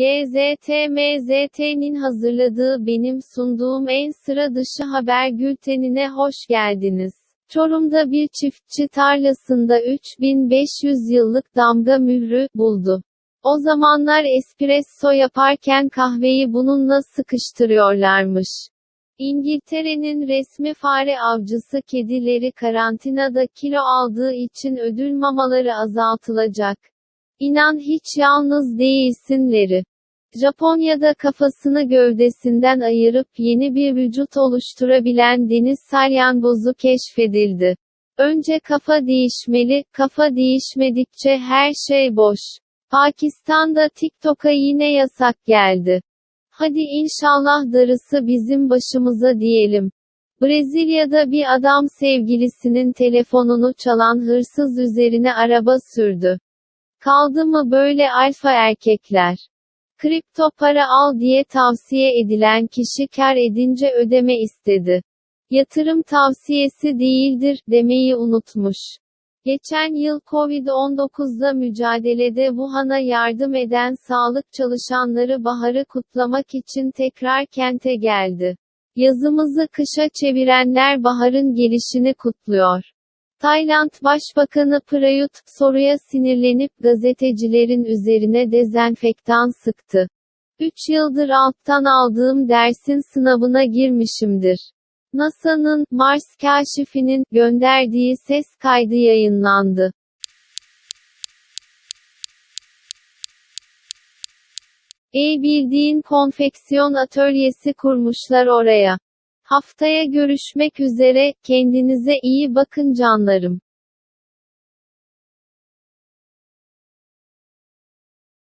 GZT-MZT'nin hazırladığı benim sunduğum en sıra dışı haber bültenine hoş geldiniz. Çorum'da bir çiftçi tarlasında 3500 yıllık damga mührü buldu. O zamanlar espresso yaparken kahveyi bununla sıkıştırıyorlarmış. İngiltere'nin resmi fare avcısı kedileri karantinada kilo aldığı için ödül mamaları azaltılacak. İnan hiç yalnız değilsinleri. Japonya'da kafasını gövdesinden ayırıp yeni bir vücut oluşturabilen deniz salyangozu keşfedildi. Önce kafa değişmeli, kafa değişmedikçe her şey boş. Pakistan'da TikTok'a yine yasak geldi. Hadi inşallah darısı bizim başımıza diyelim. Brezilya'da bir adam sevgilisinin telefonunu çalan hırsız üzerine araba sürdü. Kaldı mı böyle alfa erkekler? Kripto para al diye tavsiye edilen kişi kar edince ödeme istedi. Yatırım tavsiyesi değildir demeyi unutmuş. Geçen yıl Covid-19'la mücadelede Wuhan'a yardım eden sağlık çalışanları baharı kutlamak için tekrar kente geldi. Yazımızı kışa çevirenler baharın gelişini kutluyor. Tayland Başbakanı Prayut, soruya sinirlenip gazetecilerin üzerine dezenfektan sıktı. 3 yıldır alttan aldığım dersin sınavına girmişimdir. NASA'nın, Mars kaşifinin, gönderdiği ses kaydı yayınlandı. E bildiğin konfeksiyon atölyesi kurmuşlar oraya. Haftaya görüşmek üzere, kendinize iyi bakın canlarım.